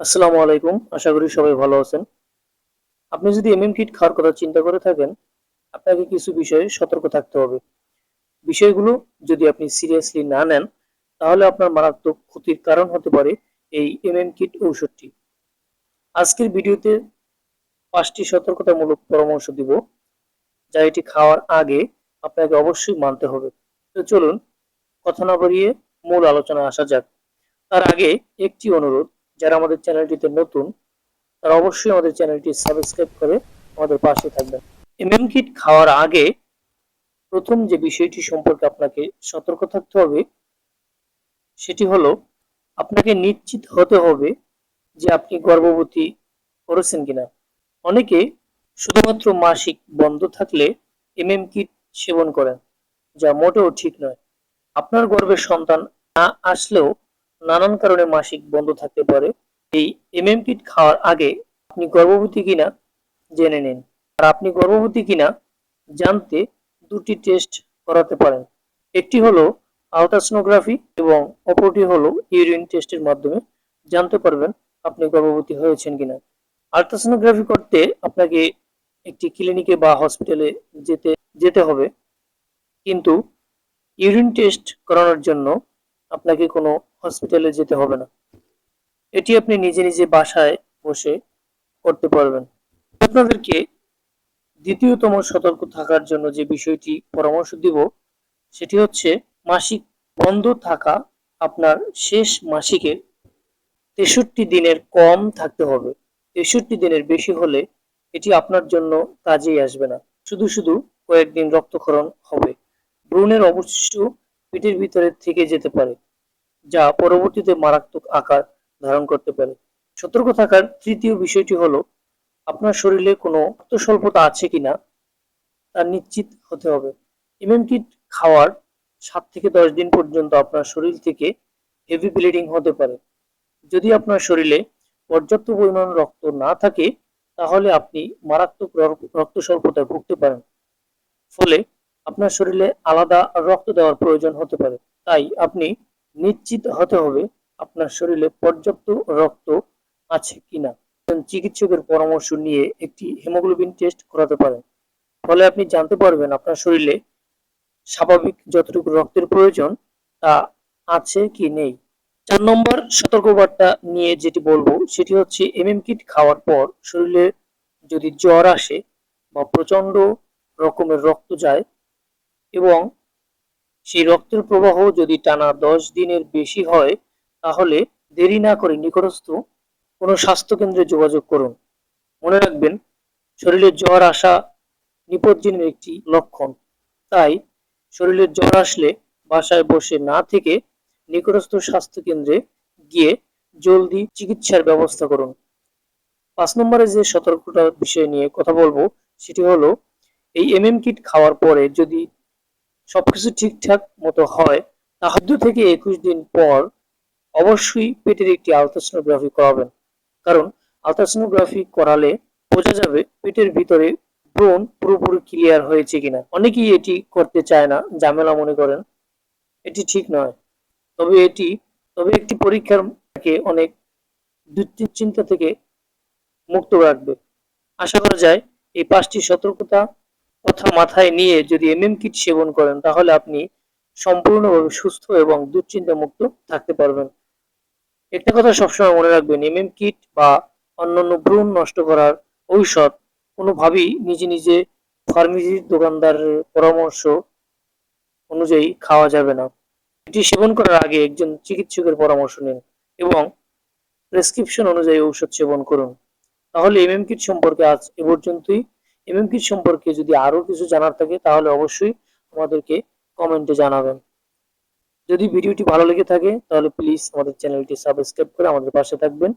আসসালামু আলাইকুম। আশা করি সবাই ভালো আছেন। আপনি যদি এমএম কিট খাওয়ার কথা চিন্তা করে থাকেন, আপনাকে কিছু বিষয়ে সতর্ক থাকতে হবে। বিষয়গুলো যদি আপনি সিরিয়াসলি না নেন, তাহলে আপনার মারাত্মক ক্ষতির কারণ হতে পারে এই এমএম কিট ঔষধটি। আজকের ভিডিওতে পাঁচটি সতর্কতামূলক পরামর্শ দিব, যা এটি খাওয়ার আগে আপনাকে অবশ্যই মানতে হবে। তো চলুন, কথা না বাড়িয়ে মূল আলোচনায় আসা যাক। তার আগে একটি অনুরোধ যারা আমাদের চ্যানেলটিতে নতুন, তারা অবশ্যই আমাদের চ্যানেলটি সাবস্ক্রাইব করে আমাদের পাশে থাকবেন। এমএম কিট খাওয়ার আগে প্রথম যে বিষয়টি সম্পর্কে আপনাকে সতর্ক থাকতে হবে, সেটি হলো আপনাকে নিশ্চিত হতে হবে যে আপনি গর্ভবতী করেছেন কিনা। অনেকে শুধুমাত্র মাসিক বন্ধ থাকলে এমএম কিট সেবন করেন, যা মোটেও ঠিক নয়। আপনার গর্ভের সন্তান না আসলেও নানান কারণে মাসিক বন্ধ থাকতে পারে। এই এমএম কিট খাওয়ার আগে আপনি গর্ভবতী কিনা জেনে নিন। আর আপনি গর্ভবতী কিনা জানতে দুটি টেস্ট করাতে পারেন। একটি হলো আলট্রাসোনোগ্রাফি এবং অপরটি হলো ইউরিন টেস্টের মাধ্যমে জানতে পারবেন আপনি গর্ভবতী হয়েছেন কিনা। আলট্রাসোনোগ্রাফি করতে আপনাকে একটি ক্লিনিকে বা হসপিটালে যেতে যেতে হবে। কিন্তু ইউরিন টেস্ট করানোর জন্য আপনাকে কোনো হসপিটালে যেতে হবে না। এটি আপনি নিজে নিজে বাসায় বসে করতে পারবেন। আপনাদেরকে দ্বিতীয়তম সতর্ক থাকার জন্য যে বিষয়টি পরামর্শ দিব, সেটি হচ্ছে মাসিক বন্ধ থাকা আপনার শেষ মাসিকের তেষট্টি দিনের কম থাকতে হবে। তেষট্টি দিনের বেশি হলে এটি আপনার জন্য কাজেই আসবে না। শুধু শুধু কয়েকদিন রক্তক্ষরণ হবে। ভ্রূণের অবশিষ্ট পেটের ভিতরে থেকে যেতে পারে। যা পরবর্তীতে মারাত্মক আকার ধারণ করতে পারে। সতর্ক থাকার তৃতীয় বিষয়টি হলো, আপনার শরীরে কোনো স্বল্পতা আছে কিনা তা নিশ্চিত হতে হবে। কিট খাওয়ার সাত থেকে দশ দিন পর্যন্ত আপনার শরীর থেকে হেভি ব্লিডিং হতে পারে। যদি আপনার শরীরে পর্যাপ্ত পরিমাণ রক্ত না থাকে, তাহলে আপনি মারাত্মক রক্ত স্বল্পতায় ভুগতে পারেন। ফলে আপনার শরীরে আলাদা রক্ত দেওয়ার প্রয়োজন হতে পারে। তাই আপনি নিশ্চিত হতে হবে আপনার শরীরে পর্যাপ্ত রক্ত আছে কিনা। চিকিৎসকের পরামর্শ নিয়ে একটি হেমোগ্লোবিন টেস্ট করাতে পারেন। ফলে আপনি জানতে পারবেন আপনার শরীরে স্বাভাবিক যতটুকু রক্তের প্রয়োজন তা আছে কি নেই। চার নম্বর সতর্কবার্তা নিয়ে যেটি বলব, সেটি হচ্ছে এমএম কিট খাওয়ার পর শরীরে যদি জ্বর আসে বা প্রচণ্ড রকমের রক্ত যায় এবং সেই রক্তের প্রবাহ যদি টানা দশ দিনের বেশি হয়, তাহলে দেরি না করে নিকটস্থ কোনো স্বাস্থ্যকেন্দ্রে যোগাযোগ করুন। মনে রাখবেন, শরীরে জ্বর আসা নিপজ্জনের একটি লক্ষণ। তাই শরীরে জ্বর আসলে বাসায় বসে না থেকে নিকটস্থ স্বাস্থ্যকেন্দ্রে গিয়ে জলদি চিকিৎসার ব্যবস্থা করুন। পাঁচ নম্বরে যে সতর্কতার বিষয় নিয়ে কথা বলব, সেটি হলো, এই এমএম কিট খাওয়ার পরে যদি সবকিছু ঠিকঠাক মতো হয় তাহলে থেকে একুশ দিন পর অবশ্যই পেটের একটি আলট্রাসোনোগ্রাফি করাবেন। কারণ আলট্রাসোনোগ্রাফি করালে বোঝা যাবে পেটের ভিতরে ব্রণ পুরোপুরি ক্লিয়ার হয়েছে কিনা। অনেকেই এটি করতে চায় না, ঝামেলা মনে করেন। এটি ঠিক নয়। তবে এটি, তবে একটি পরীক্ষার অনেক দুশ্চিন্তা থেকে মুক্ত রাখবে। আশা করা যায়, এই পাঁচটি সতর্কতা কথা মাথায় নিয়ে যদি এমএম কিট সেবন করেন, তাহলে আপনি সম্পূর্ণভাবে সুস্থ এবং দুশ্চিন্তা মুক্ত থাকতে পারবেন। একটা কথা সবসময় মনে রাখবেন, এমএম কিট বা অন্যান্য ভ্রূণ নষ্ট করার ঔষধ কোনোভাবেই নিজে নিজে ফার্মেসির দোকানদারের পরামর্শ অনুযায়ী খাওয়া যাবে না। এটি সেবন করার আগে একজন চিকিৎসকের পরামর্শ নিন এবং প্রেসক্রিপশন অনুযায়ী ঔষধ সেবন করুন। তাহলে এমএম কিট সম্পর্কে আজ এ পর্যন্তই। এমএম কিট সম্পর্কে যদি আরও কিছু জানার থাকে, তাহলে অবশ্যই আমাদেরকে কমেন্টে জানাবেন। যদি ভিডিওটি ভালো লেগে থাকে, তাহলে প্লিজ আমাদের চ্যানেলটি সাবস্ক্রাইব করে আমাদের পাশে থাকবেন।